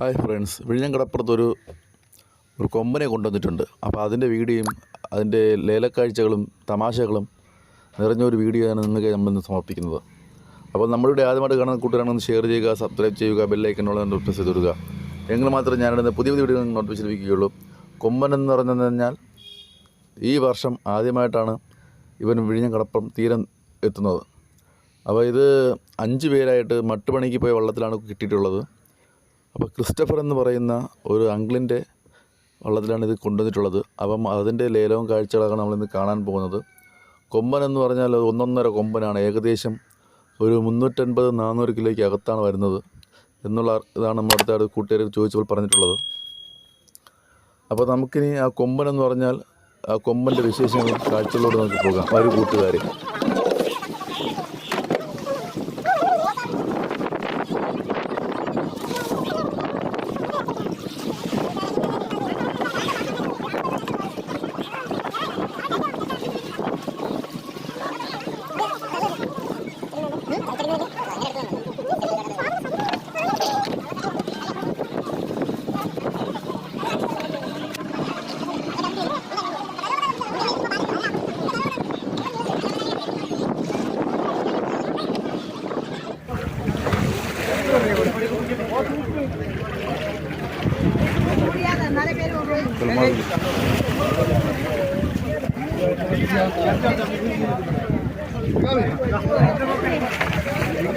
Hi friends. വിഴിഞ്ഞങ്കടപ്പുറത്ത് ഒരു കൊമ്പനെ കൊണ്ടുവന്നിട്ടുണ്ട്. അപ്പോൾ അതിന്റെ വീഡിയോയും അതിന്റെ ലേലക്കാഴ്ചകളും തമാശകളും നിറഞ്ഞൊരു വീഡിയോയാണ് നിങ്ങൾക്ക് നമ്മൾ ഇന്ന് സമർപ്പിക്കുന്നത്. അപ്പോൾ നമ്മളിവിടെ ആദ്യമായിട്ട് കാണുന്ന കൂട്ടുകാരാണെന്ന് ഷെയർ ചെയ്യുക സബ്സ്ക്രൈബ് ചെയ്യുക ബെല്ലൈക്കനുള്ള നോട്ടിഫിക്കസ് ചെയ്ത് കൊടുക്കുക. എങ്കിൽ മാത്രമേ ഞാനിടുന്ന പുതിയ പുതിയ വീഡിയോ നോട്ടിഫിക്കസ് ലഭിക്കുകയുള്ളൂ. കൊമ്പൻ എന്ന് പറഞ്ഞു കഴിഞ്ഞാൽ ഈ വർഷം ആദ്യമായിട്ടാണ് ഇവൻ വിഴിഞ്ഞങ്കടപ്പുറം തീരം എത്തുന്നത്. അപ്പോൾ ഇത് അഞ്ച് പേരായിട്ട് മട്ടുപണിക്ക് പോയ വള്ളത്തിലാണ് കിട്ടിയിട്ടുള്ളത്. അപ്പോൾ ക്രിസ്റ്റഫർ എന്ന് പറയുന്ന ഒരു അങ്കിളിന്റെ വള്ളത്തിലാണ് ഇത് കൊണ്ടുവന്നിട്ടുള്ളത്. അപ്പം അതിന്റെ ലേലവും കാഴ്ചകളാണ് നമ്മളിന്ന് കാണാൻ പോകുന്നത്. കൊമ്പൻ എന്ന് പറഞ്ഞാൽ ഒന്നൊന്നര കൊമ്പനാണ്. ഏകദേശം ഒരു മുന്നൂറ്റൻപത് നാനൂറ് കിലോയ്ക്ക് അകത്താണ് വരുന്നത് എന്നുള്ള ഇതാണ് നമ്മുടെ അടുത്ത കൂട്ടുകാർ ചോദിച്ചപ്പോൾ പറഞ്ഞിട്ടുള്ളത്. അപ്പോൾ നമുക്കിനി ആ കൊമ്പൻ എന്ന് പറഞ്ഞാൽ ആ കൊമ്പന്റെ വിശേഷങ്ങളും കാഴ്ചകളോട് നമുക്ക് പോകാം. ഒരു കൂട്ടുകാരെ.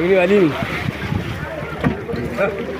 Ini ini Hah?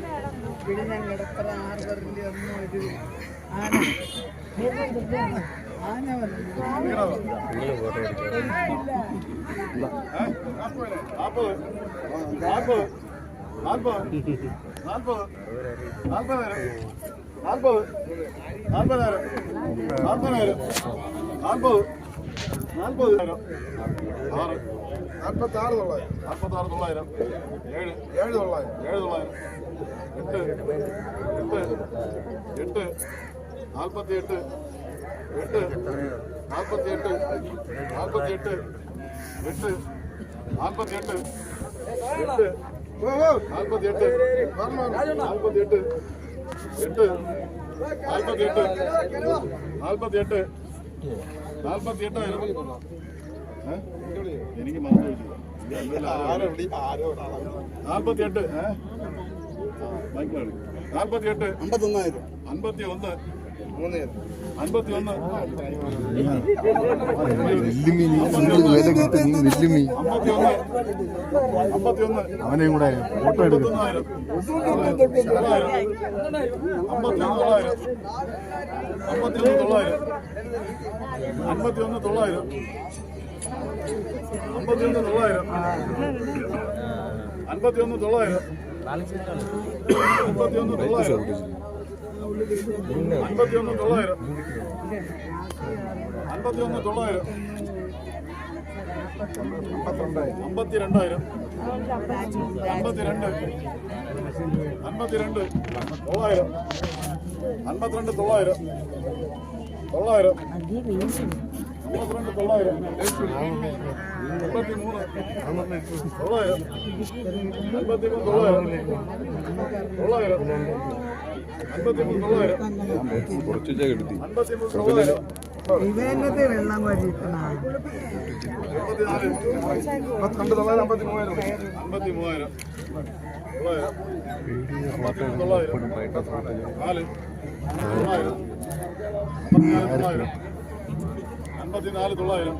മാറാം പിടിഞ്ഞങ്ങടപ്പുറ ആർബറിന്റെ ഒന്നും ഒരു ആന ആന വന്നു നാൽപ്പത്താറ് തൊള്ളായിരം. നാൽപ്പത്താറ് തൊള്ളായിരം. ഏഴ്. ഏഴ് തൊള്ളായിരം. ഏഴ് തൊള്ളായിരം. എട്ട്. എട്ട്. എട്ട്. നാൽപ്പത്തി എട്ട്. എട്ട് നാൽപ്പത്തി എട്ട്. നാൽപ്പത്തി എട്ട്. എട്ട് നാൽപ്പത്തി എട്ട്. എട്ട് നാൽപ്പത്തി എട്ട് നാൽപ്പത്തി എട്ട് എട്ട് നാൽപ്പത്തി എട്ട് നാൽപ്പത്തി എട്ട് നാൽപ്പത്തി എട്ടായിരം എനിക്ക് നാൽപ്പത്തി എട്ട് നാൽപ്പത്തി എട്ട് അമ്പത്തി ഒന്നായിരം അമ്പത്തി ഒന്ന് മൂന്നായിരം വെല്ലുമി നീ എന്ത് അവനെയും കൂടെ ഫോട്ടോ എടുക്കും. അമ്പത്തിയൊന്ന് തൊള്ളായിരം. അമ്പത്തിയൊന്ന് തൊള്ളായിരം. അൻപത്തിയൊന്ന് തൊള്ളായിരം. അൻപത്തിയൊന്ന് തൊള്ളായിരം. അൻപത്തിയൊന്ന് തൊള്ളായിരം അൻപത്തിയൊന്ന് തൊള്ളായിരം. അമ്പത്തിരണ്ടായിരം അമ്പത്തിരണ്ട് അമ്പത്തിരണ്ട് തൊള്ളായിരം അമ്പത്തിരണ്ട് തൊള്ളായിരം തൊള്ളായിരം അമ്പത്തിരണ്ട് തൊള്ളായിരം അമ്പത്തിമൂന്ന് തൊള്ളായിരം അമ്പത്തിമൂന്ന് തൊള്ളായിരം. തൊള്ളായിരം. കുറച്ച് കിട്ടി ഇവനത്തെ വെള്ളം വഴിയിട്ടാണ് പന്ത്രണ്ട് തൊള്ളായിരം. അമ്പത്തി മൂവായിരം അമ്പത്തി മൂവായിരം തൊള്ളായിരം നാല് തൊള്ളായിരം അമ്പത്തിനാല് തൊള്ളായിരം.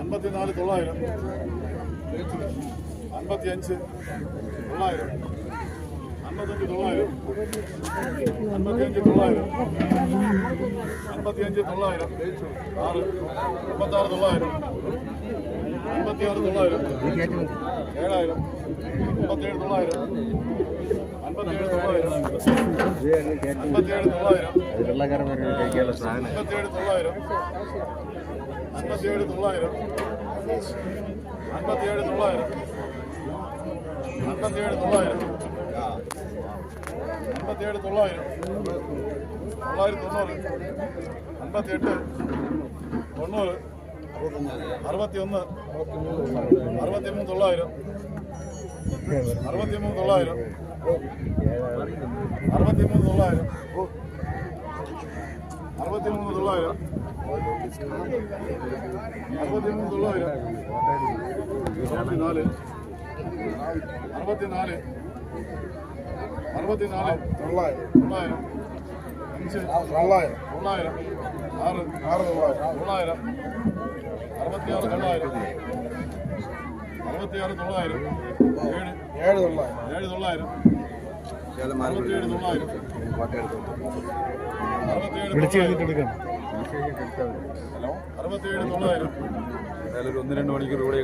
അമ്പത്തിനാല് തൊള്ളായിരം. അമ്പത്തഞ്ച് തൊള്ളായിരം. അമ്പത്തിയഞ്ച് തൊള്ളായിരം. അമ്പത്തിയഞ്ച് തൊള്ളായിരം ആറ്. അമ്പത്താറ് തൊള്ളായിരം. അമ്പത്തിയാറ് തൊള്ളായിരം. ഏഴായിരം. അമ്പത്തിയേഴ് തൊള്ളായിരം. അമ്പത്തിയേഴ് തൊള്ളായിരം. തൊള്ളായിരം. അമ്പത്തിയേഴ് തൊള്ളായിരം. അമ്പത്തിയേഴ് തൊള്ളായിരം. അമ്പത്തിയേഴ് തൊള്ളായിരം. അമ്പത്തിയേഴ് തൊള്ളായിരം. അൻപത്തി ഏഴ് തൊള്ളായിരം. തൊള്ളായിരത്തി തൊണ്ണൂറ്. അൻപത്തി എട്ട് തൊണ്ണൂറ്. അറുപത്തി ഒന്ന് അറുപത്തി മൂന്ന് തൊള്ളായിരം. അറുപത്തി മൂന്ന് തൊള്ളായിരം. അറുപത്തി മൂന്ന് തൊള്ളായിരം. അറുപത്തി മൂന്ന് തൊള്ളായിരം. അറുപത്തി മൂന്ന് തൊള്ളായിരം. അറുപത്തിനാല്. അറുപത്തിനാല്. അറുപത്തിനാല്. തൊള്ളായിരം. തൊള്ളായിരം. അഞ്ച്. തൊള്ളായിരം. തൊള്ളായിരം. ആറ്. ആറ് തൊള്ളായിരം. തൊള്ളായിരം. അറുപത്തിയാറ് തൊള്ളായിരം. അറുപത്തിയാറ് തൊള്ളായിരം. ഏഴ്. ഏഴ് തൊള്ളായിരം. ഏഴ് തൊള്ളായിരം. അറുപത്തിയേഴ് തൊള്ളായിരം. അറുപത്തിയേഴ് തൊള്ളായിരം. ഏതായാലും ഒരു ഒന്ന് രണ്ട് മണിക്കൂർ ഇവിടെ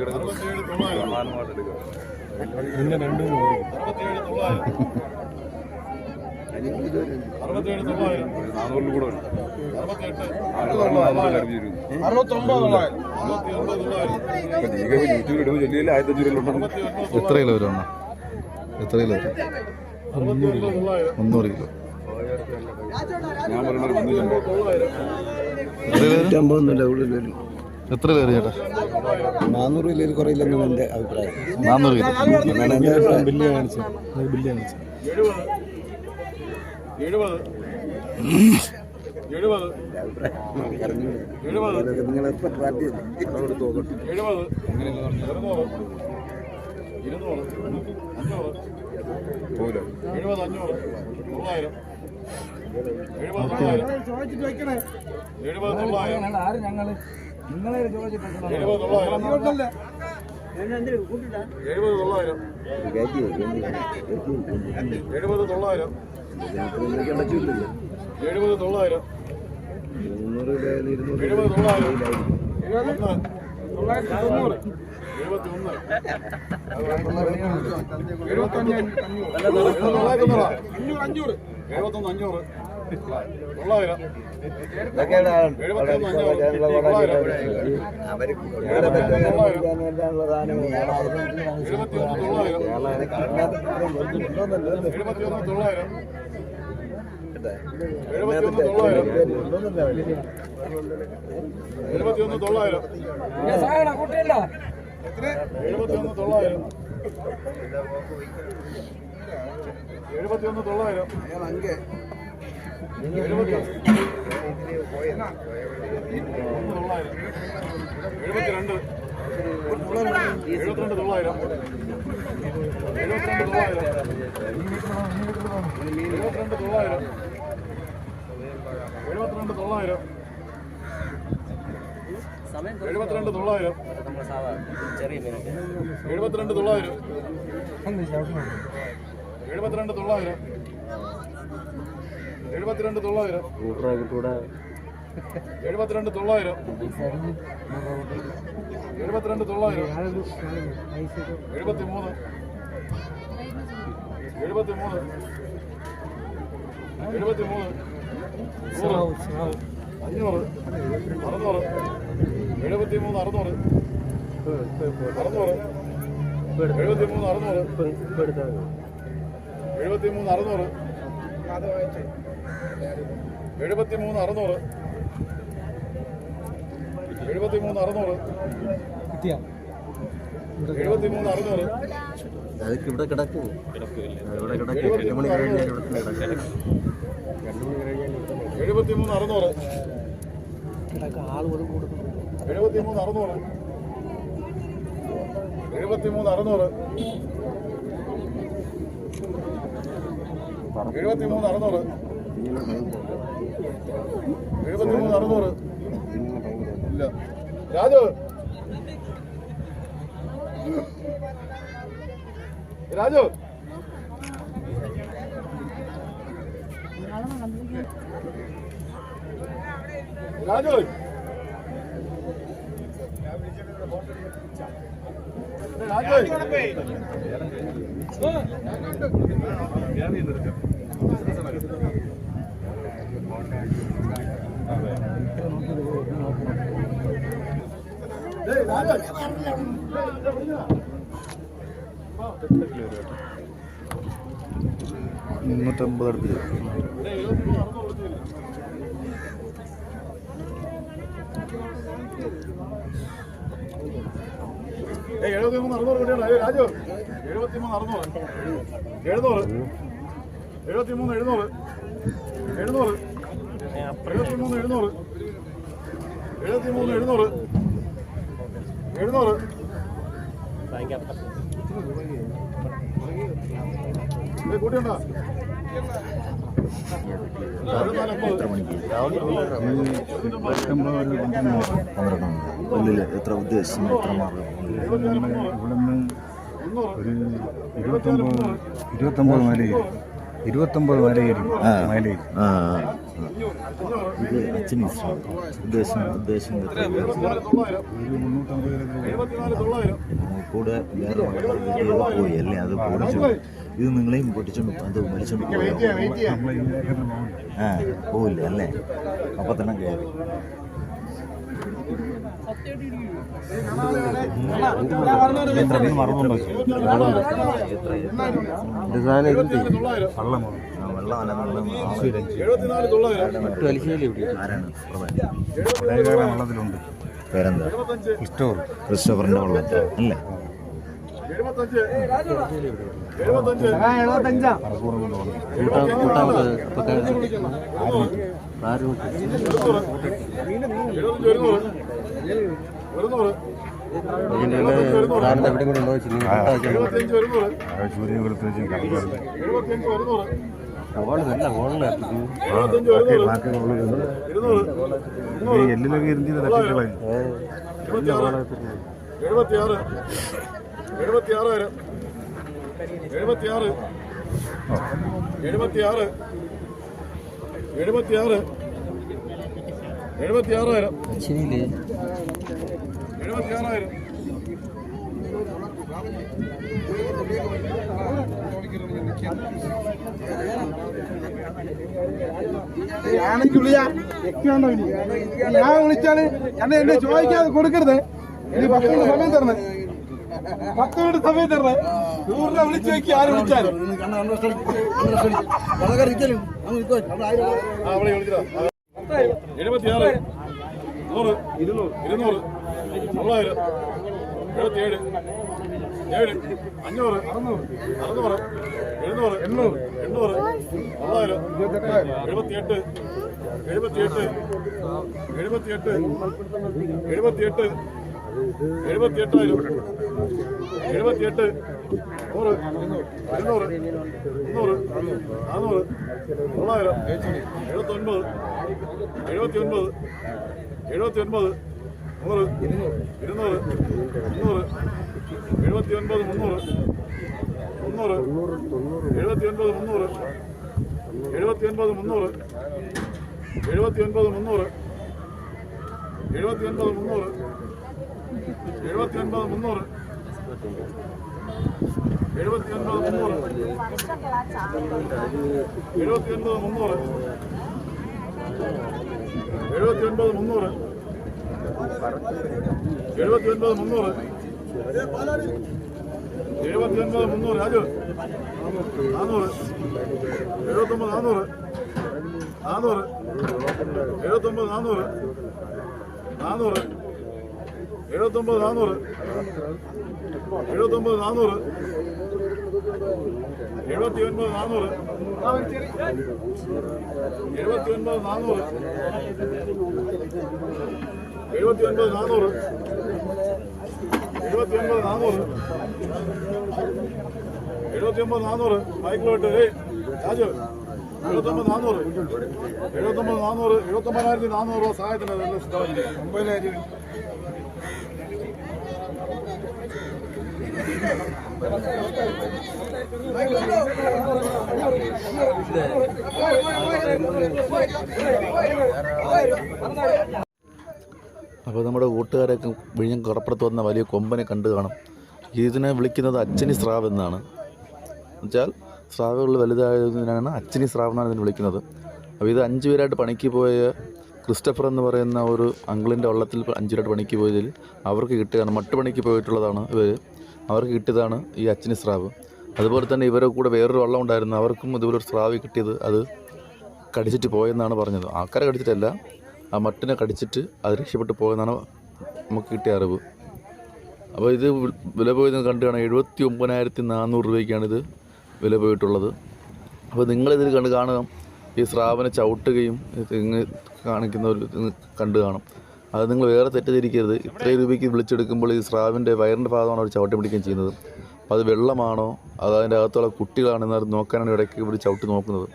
എത്ര കിലോ വരും. എത്ര കിലോ വരും മുന്നൂറ് കിലോ. ഞാൻ പറയുന്നത് എത്ര കയറി ചേട്ടാ? നാനൂറ് കിലോയിൽ കുറയില്ലെന്നാണ് എന്റെ അഭിപ്രായം. നാനൂറ് കിലോ എന്നാണ് എന്റെ അഭിപ്രായം. ബില്ല് കാണിച്ചത് ബില്ല് കാണിച്ചത് ഇരുന്നൂറ് അഞ്ഞൂറ്. മൂവായിരം. ആര് ഞങ്ങൾ നിങ്ങളെ ചോദിച്ചിട്ടില്ല എഴുപത് തൊള്ളായിരം എഴുപത് തൊള്ളായിരം എഴുപത് തൊള്ളായിരം എഴുപത് തൊള്ളായിരം തൊള്ളായിരത്തി തൊണ്ണൂറ് എഴുപത്തി ഒന്ന് എഴുപത്തി അഞ്ഞൂറ് അഞ്ഞൂറ് അഞ്ഞൂറ് എഴുപത്തൊന്ന് അഞ്ഞൂറ്. തൊള്ളായിരം. എഴുപത്തിയൊന്ന് തൊള്ളായിരം. എഴുപത്തിയൊന്ന് തൊള്ളായിരം. എഴുപത്തിയൊന്ന് തൊള്ളായിരം. എഴുപത്തിയൊന്ന് തൊള്ളായിരം. എഴുപത്തിയൊന്ന് തൊള്ളായിരം. എഴുപത്തി തൊള്ളായിരം. എഴുപത്തിരണ്ട്. എഴുപത്തിരണ്ട് തൊള്ളായിരം. എഴുപത്തിരണ്ട് തൊള്ളായിരം. എഴുപത്തിരണ്ട് തൊള്ളായിരം. എഴുപത്തിരണ്ട് തൊള്ളായിരം. എഴുപത്തിരണ്ട് തൊള്ളായിരം. എഴുപത്തിരണ്ട് തൊള്ളായിരം. എഴുപത്തിരണ്ട് തൊള്ളായിരം. എഴുപത്തിരണ്ട് തൊള്ളായിരം. എഴുപത്തിരണ്ട് തൊള്ളായിരം. എഴുപത്തിരണ്ട് തൊള്ളായിരം. എഴുപത്തി മൂന്ന് എഴുപത്തി മൂന്ന് എഴുപത്തി മൂന്ന് അഞ്ഞൂറ്. അറുന്നൂറ്. എഴുപത്തി മൂന്ന് അറുന്നൂറ്. അറുന്നൂറ്. എഴുപത്തി മൂന്ന് അറുന്നൂറ് എഴുപത്തി മൂന്ന് അറുന്നൂറ്. എഴുപത്തി മൂന്ന് അറുന്നൂറ്. എഴുപത്തി മൂന്ന് അറുന്നൂറ്. എഴുപത്തി മൂന്ന് അറുന്നൂറ്. അതൊക്കെ ഇവിടെ കിടക്കും. ഇവിടെ കിടക്കും. എട്ട് മണി കഴിഞ്ഞാൽ ഇവിടെ കിടക്കും. എഴുപത്തി മൂന്ന് അറുന്നൂറ്. എഴുപത്തി മൂന്ന് അറുന്നൂറ്. എഴുപത്തി മൂന്ന് അറുന്നൂറ്. എഴുപത്തി മൂന്ന് അറുന്നൂറ്. എഴുപത്തി മൂന്ന് അറുന്നൂറ്. ഇല്ല. രാജു. രാജു. രാജു. മുന്നൂറ്റമ്പത് അടുപ്പിച്ച്. ഏയ് എഴുപത്തിമൂന്ന് അറുന്നൂറ് കൂട്ടിയാണ് ഏയ് രാജു എഴുപത്തിമൂന്ന് അറുന്നൂറ്. എഴുന്നൂറ്. എഴുപത്തിമൂന്ന് എഴുന്നൂറ്. എഴുന്നൂറ്. എഴുപത്തിമൂന്ന് എഴുന്നൂറ്. എഴുപത്തിമൂന്ന് എഴുന്നൂറ്. എഴുന്നൂറ്. ഏയ് കൂട്ടിയുണ്ടോ? ഉള്ളിൽ എത്ര ഉദ്ദേശം എത്ര മാർഗം ഇവിടുന്ന് ഒരു ഇരുപത്തൊമ്പത് ഇരുപത്തൊമ്പത് മലയിൽ ഇരുപത്തൊമ്പത് മലയിൽ മലയിൽ ഇത് അച്ഛന് ഉദ്ദേശം ഉദ്ദേശം കൂടെ വേറെ വളരെ പോയി അല്ലേ? അത് പൊടിച്ചു? ഇത് നിങ്ങളെയും പൊട്ടിച്ചോണ്ട് അത് വലിച്ചോണ്ട് പോയോ? ആ പോവില്ല അല്ലേ? അപ്പം തന്നെ കയറി എത്ര മീൻ മറന്നുണ്ടോ എത്ര തൊള്ളായിരം വള്ളം ആ, വെള്ളം അല്ല എഴുപത്തിനാല് തൊള്ളായിരം ആരാണ് പ്രധാന പഴയകാല വള്ളത്തിലുണ്ട് പേരെന്താ ക്രിസ്റ്റോർ ക്രിസ്റ്റഫറിന്റെ വള്ളം അല്ലേ എഴുപത്തഞ്ച് എല്ലിലൊക്കെ ഇരുന്ന് തട്ടിക്കളയും എഴുപത്തിയാറ് എഴുപത്തിയാറായിരം എഴുപത്തിയാറ് എഴുപത്തിയാറ് എഴുപത്തിയാറ് വിളിയാ വ്യക്തിയുണ്ടോ ഇനി? ഞാൻ വിളിച്ചാൽ എന്നെ എന്നെ ചോദിക്കാതെ കൊടുക്കരുത്. ഇനി പത്ത് മിനിറ്റ് സമയം തരണേ. പത്ത് മിനിറ്റ് സമയം തരണേ. നൂറിനെ വിളിച്ചു നോക്കി ആര് വിളിച്ചാലും. എഴുപത്തിയാറ്. നൂറ്. ഇരുന്നൂറ്. തൊള്ളായിരം. എഴുപത്തിയേഴ്. ഏഴ്. അഞ്ഞൂറ്. അറുന്നൂറ്. അറുന്നൂറ് എഴുന്നൂറ്. എണ്ണൂറ്. എണ്ണൂറ്. തൊള്ളായിരം. എഴുപത്തിയെട്ട്. എഴുപത്തിയെട്ട്. എഴുപത്തിയെട്ട്. എഴുപത്തിയെട്ട്. എഴുപത്തിയെട്ടായിരം. എഴുപത്തിയെട്ട്. നൂറ് ഇരുന്നൂറ് മുന്നൂറ് നാന്നൂറ് തൊള്ളായിരം എഴുപത്തൊൻപത് എഴുപത്തി ഒൻപത് എഴുപത്തി ഒൻപത് നൂറ് ഇരുന്നൂറ് മുന്നൂറ് എഴുപത്തി ഒൻപത് മുന്നൂറ് മുന്നൂറ് എഴുപത്തി ഒൻപത് മുന്നൂറ് എഴുപത്തി ഒൻപത് മുന്നൂറ് എഴുപത്തി ഒൻപത് മുന്നൂറ് എഴുപത്തി ഒൻപത് മുന്നൂറ് എഴുപത്തി ഒൻപത് മുന്നൂറ് എഴുപത്തി ഒൻപത് മുന്നൂറ്. എഴുപത്തി ഒൻപത് മുന്നൂറ്. എഴുപത്തി ഒൻപത് മുന്നൂറ് എഴുപത്തി എഴുപത്തൊമ്പത് നാന്നൂറ്. നാന്നൂറ്. എഴുപത്തൊമ്പത് നാന്നൂറ് എഴുപത്തൊമ്പത് നാന്നൂറ് എഴുപത്തി ഒൻപത് നാന്നൂറ് എഴുപത്തി ഒൻപത് നാന്നൂറ് എഴുപത്തി ഒൻപത് നാന്നൂറ് എഴുപത്തി ഒൻപത് നാന്നൂറ് എഴുപത്തി ഒമ്പത് നാന്നൂറ് ബൈക്കിലോട്ട് ഏയ് രാജു എഴുപത്തൊമ്പത് നാന്നൂറ് എഴുപത്തൊമ്പത് നാന്നൂറ് എഴുപത്തൊമ്പതിനായിരത്തി നാന്നൂറ് രൂപ സഹായത്തിന് ഒമ്പതിനായിരം അപ്പോൾ നമ്മുടെ കൂട്ടുകാരൊക്കെ വിഴിഞ്ഞം കടപ്പുറത്ത് വന്ന വലിയ കൊമ്പനെ കണ്ടു കാണും. ഇതിനെ വിളിക്കുന്നത് അച്ഛനി സ്രാവ് എന്നാണ്. എന്നുവെച്ചാൽ സ്രാവുകൾ വലുതായതിനാണ് അച്ഛനി സ്രാവ് എന്നാണ് ഇതിനെ വിളിക്കുന്നത്. അപ്പോൾ ഇത് അഞ്ച് പേരായിട്ട് പണിക്ക് പോയ ക്രിസ്റ്റഫർ എന്ന് പറയുന്ന ഒരു അങ്കിളിന്റെ വള്ളത്തിൽ അഞ്ച് പേരായിട്ട് പണിക്ക് പോയതിൽ അവർക്ക് കിട്ടുകയാണ്. മട്ടുപണിക്ക് പോയിട്ടുള്ളതാണ് ഇവർ അവർക്ക് കിട്ടിയതാണ് ഈ അച്ഛന് സ്രാവ്. അതുപോലെ തന്നെ ഇവരെ കൂടെ വേറൊരു വള്ളം ഉണ്ടായിരുന്നു. അവർക്കും ഇതുപോലെ ഒരു സ്രാവ് കിട്ടിയത് അത് കടിച്ചിട്ട് പോയെന്നാണ് പറഞ്ഞത്. ആൾക്കാരെ കടിച്ചിട്ടല്ല ആ മട്ടിനെ കടിച്ചിട്ട് അത് രക്ഷപ്പെട്ട് പോയെന്നാണ് നമുക്ക് കിട്ടിയ അറിവ്. അപ്പോൾ ഇത് വില പോയത് കണ്ടു കാണാം. എഴുപത്തി ഒമ്പതിനായിരത്തി നാനൂറ് രൂപയ്ക്കാണ് ഇത് വില പോയിട്ടുള്ളത്. അപ്പോൾ നിങ്ങളിതിൽ കണ്ട് കാണുക ഈ സ്രാവിനെ ചവിട്ടുകയും കാണിക്കുന്ന ഒരു കണ്ടു കാണും. അത് നിങ്ങൾ വേറെ തെറ്റിദ്ധരിക്കരുത്. ഇത്രയും രൂപയ്ക്ക് വിളിച്ചെടുക്കുമ്പോൾ ഈ സ്രാവിന്റെ വയറിന്റെ ഭാഗമാണ് അവർ ചവിട്ടി പിടിക്കുകയും ചെയ്യുന്നത്. അത് വെള്ളമാണോ? അത് അതിന്റെ അകത്തുള്ള കുട്ടികളാണെന്ന് അത് നോക്കാനാണ് ഇടയ്ക്ക് ഇവർ ചവിട്ടി നോക്കുന്നത്.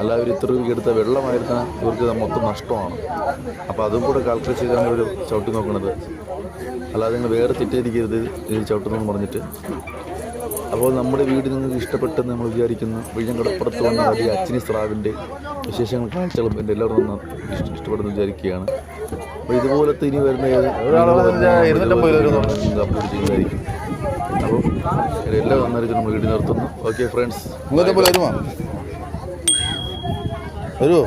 അല്ല ഇവർ ഇത്ര രൂപയ്ക്ക് എടുത്ത വെള്ളമായിരുന്ന ഇവർക്ക് മൊത്തം നഷ്ടമാണ്. അപ്പോൾ അതും കൂടെ കാൽക്കുലേറ്റ് ചെയ്താണ് ഇവർ ചവിട്ടി നോക്കുന്നത്. അല്ലാതെ നിങ്ങൾ വേറെ തെറ്റിദ്ധരിക്കരുത് ഇത് ചവിട്ടുന്നതെന്ന് പറഞ്ഞിട്ട്. അപ്പോൾ നമ്മുടെ വീട് നിങ്ങൾക്ക് ഇഷ്ടപ്പെട്ടെന്ന് നമ്മൾ വിചാരിക്കുന്നു. വിഴിഞ്ഞം കടപ്പുറത്ത് വന്ന വലിയ അച്ഛനി സ്രാവിന്റെ വിശേഷങ്ങൾ കാഴ്ചകളും എന്റെ എല്ലാവരും ഇഷ്ടപ്പെടുന്നു വിചാരിക്കുകയാണ്. അപ്പോൾ ഇതുപോലത്തെ ഇനി വരുന്ന അപ്ലോഡ് ചെയ്യുന്നതായിരിക്കും. അപ്പോൾ എല്ലാം നമ്മൾ വീട് നിർത്തുന്നു. ഓക്കെ ഫ്രണ്ട്സ് വരുമോ?